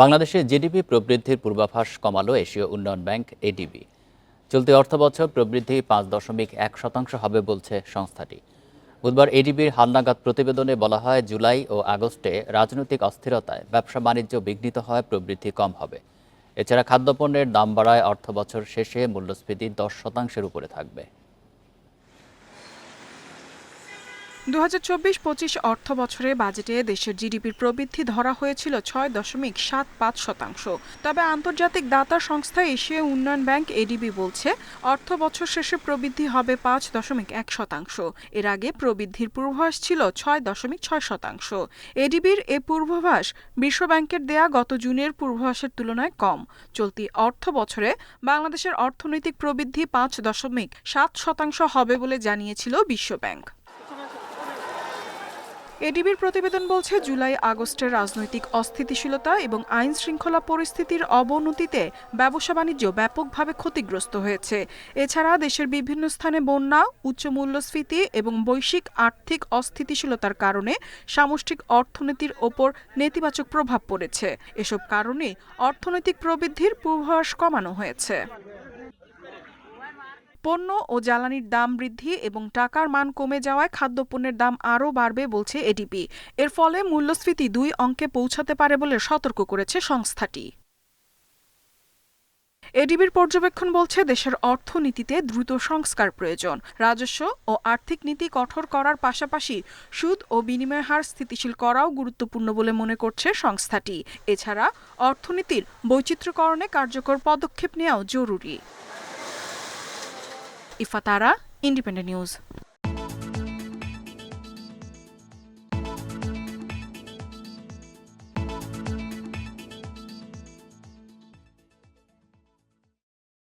বাংলাদেশে জিডিপি প্রবৃদ্ধির পূর্বাভাস কমালো এশীয় উন্নয়ন ব্যাংক এডিবি। চলতি অর্থবছর প্রবৃদ্ধি পাঁচ দশমিক এক শতাংশ হবে বলছে সংস্থাটি। বুধবার এডিবির হালনাগাদ প্রতিবেদনে বলা হয়, জুলাই ও আগস্টে রাজনৈতিক অস্থিরতায় ব্যবসা বাণিজ্য বিঘ্নিত হয় প্রবৃদ্ধি কম হবে। এছাড়া খাদ্যপণ্যের দাম বাড়ায় অর্থবছর শেষে মূল্যস্ফীতি দশ শতাংশের উপরে থাকবে। দু হাজার চব্বিশ পঁচিশ অর্থ বছরে বাজেটে দেশের জিডিপির প্রবৃদ্ধি ধরা হয়েছিল ছয় দশমিক সাত পাঁচ শতাংশ। তবে আন্তর্জাতিক দাতা সংস্থা এশিয়া উন্নয়ন ব্যাংক, এডিবি, বলছে অর্থ বছর শেষে প্রবৃদ্ধি হবে পাঁচ দশমিক এক শতাংশ। এর আগে প্রবৃদ্ধির পূর্বাভাস ছিল ছয় দশমিক ছয় শতাংশ। এডিবির এ পূর্বাভাস বিশ্বব্যাংকের দেয়া গত জুনের পূর্বাভাসের তুলনায় কম। চলতি অর্থ বছরে বাংলাদেশের অর্থনৈতিক প্রবৃদ্ধি পাঁচ দশমিক সাত শতাংশ হবে বলে জানিয়েছিল বিশ্বব্যাংক। এডিবির প্রতিবেদন বলছে, জুলাই আগস্টের রাজনৈতিক অস্থিতিশীলতা এবং আইন শৃঙ্খলা পরিস্থিতির অবনতিতে ব্যবসা বাণিজ্য ব্যাপকভাবে ক্ষতিগ্রস্ত হয়েছে। এছাড়া দেশের বিভিন্ন স্থানে বন্যা, উচ্চ মূল্যস্ফীতি এবং বৈশ্বিক আর্থিক অস্থিতিশীলতার কারণে সামষ্টিক অর্থনীতির ওপর নেতিবাচক প্রভাব পড়েছে। এসব কারণে অর্থনৈতিক প্রবৃদ্ধির পূর্বাভাস কমানো হয়েছে। পণ্য ও জ্বালানির দাম বৃদ্ধি এবং টাকার মান কমে যাওয়ায় খাদ্যপণ্যের দাম আরও বাড়বে বলছে এডিপি এর ফলে মূল্যস্ফীতি দুই অঙ্কে পৌঁছাতে পারে বলে সতর্ক করেছে সংস্থাটি। এডিবির পর্যবেক্ষণ বলছে দেশের অর্থনীতিতে দ্রুত সংস্কার প্রয়োজন। রাজস্ব ও আর্থিক নীতি কঠোর করার পাশাপাশি সুদ ও বিনিময় হার স্থিতিশীল করাও গুরুত্বপূর্ণ বলে মনে করছে সংস্থাটি। এছাড়া অর্থনীতির বৈচিত্র্যকরণে কার্যকর পদক্ষেপ নেওয়াও জরুরি। ইফাতারা ইন্ডিপেন্ডেন্ট নিউজ